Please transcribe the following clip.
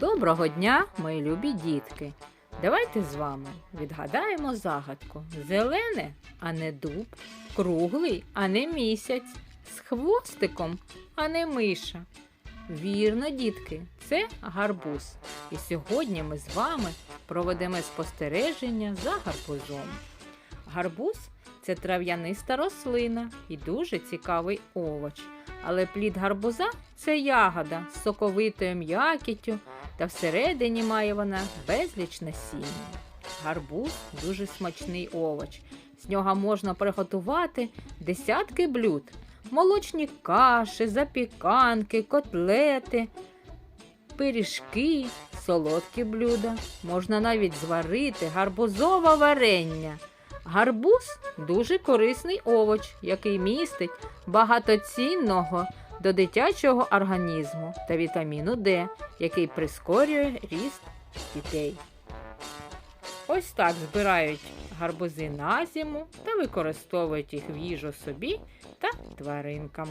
Доброго дня, мої любі дітки! Давайте з вами відгадаємо загадку. Зелене, а не дуб, круглий, а не місяць, з хвостиком, а не миша. Вірно, дітки, це гарбуз. І сьогодні ми з вами проведемо спостереження за гарбузом. Гарбуз це трав'яниста рослина і дуже цікавий овоч. Але плід гарбуза це ягода з соковитою м'якіттю, та всередині має вона безліч насіння. Гарбуз дуже смачний овоч. З нього можна приготувати десятки блюд: молочні каші, запіканки, котлети, пиріжки, солодкі блюда. Можна навіть зварити гарбузове варення. Гарбуз дуже корисний овоч, який містить багато цінного до дитячого організму та вітаміну Д, який прискорює ріст дітей. Ось так збирають гарбузи на зиму та використовують їх в їжу собі та тваринкам.